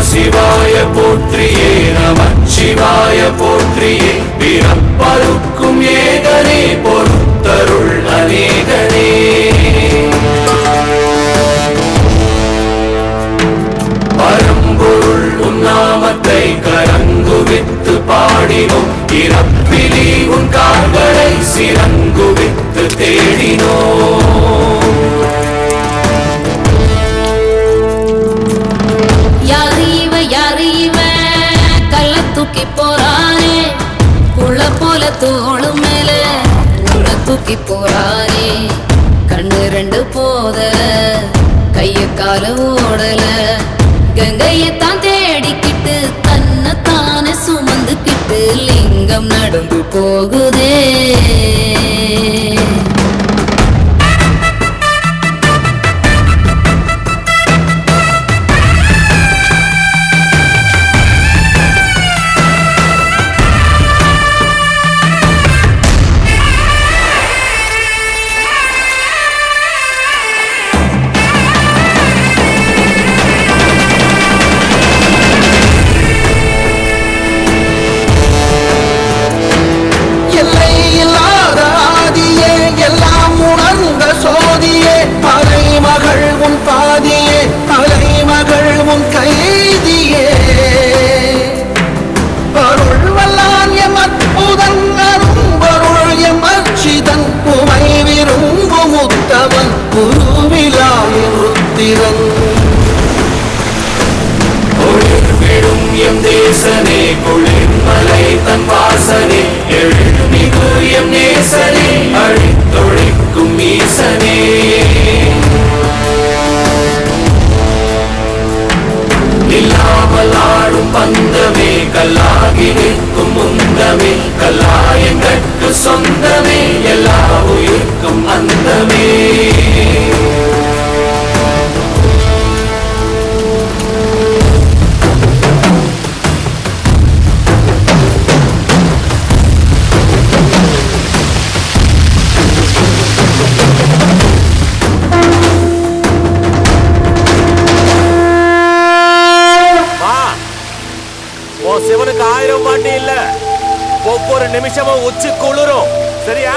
சிவாய போற்றியே நம சிவாய போற்றியே. பிறப்பருக்கும் ஏகனே பொறுத்தருள் அநேகனே. பரம்பொருள் உன்னாமத்தை கரங்குவித்து பாடினோம். இறப்பிலி உன் கால்களை சிறந்த தூக்கி போறானே புள்ள போல தோளும் மேல உள்ள தூக்கி போறானே கண்ணு ரெண்டு போதல கைய கால ஓடல. கங்கையத்தான் தேடிக்கிட்டு தன்னை தானே சுமந்துக்கிட்டு லிங்கம் நடந்து போகுதே. எம் தேசனே குளிர்மலை தன் வாசனே எழுமிகு எம் நேசனே அழித்தொழிக்கும் ஈசனே. இல்லாமல் ஆடும் பந்தமே கல்லாகி நிற்கும் முந்தமே கல்லாயங்கட்கு சொந்தமே எல்லா உயிர்க்கும் அந்தமே. ஆயிரம் பாட்டி இல்ல. ஒவ்வொரு நிமிஷமும் உச்சி குளிரும். சரியா?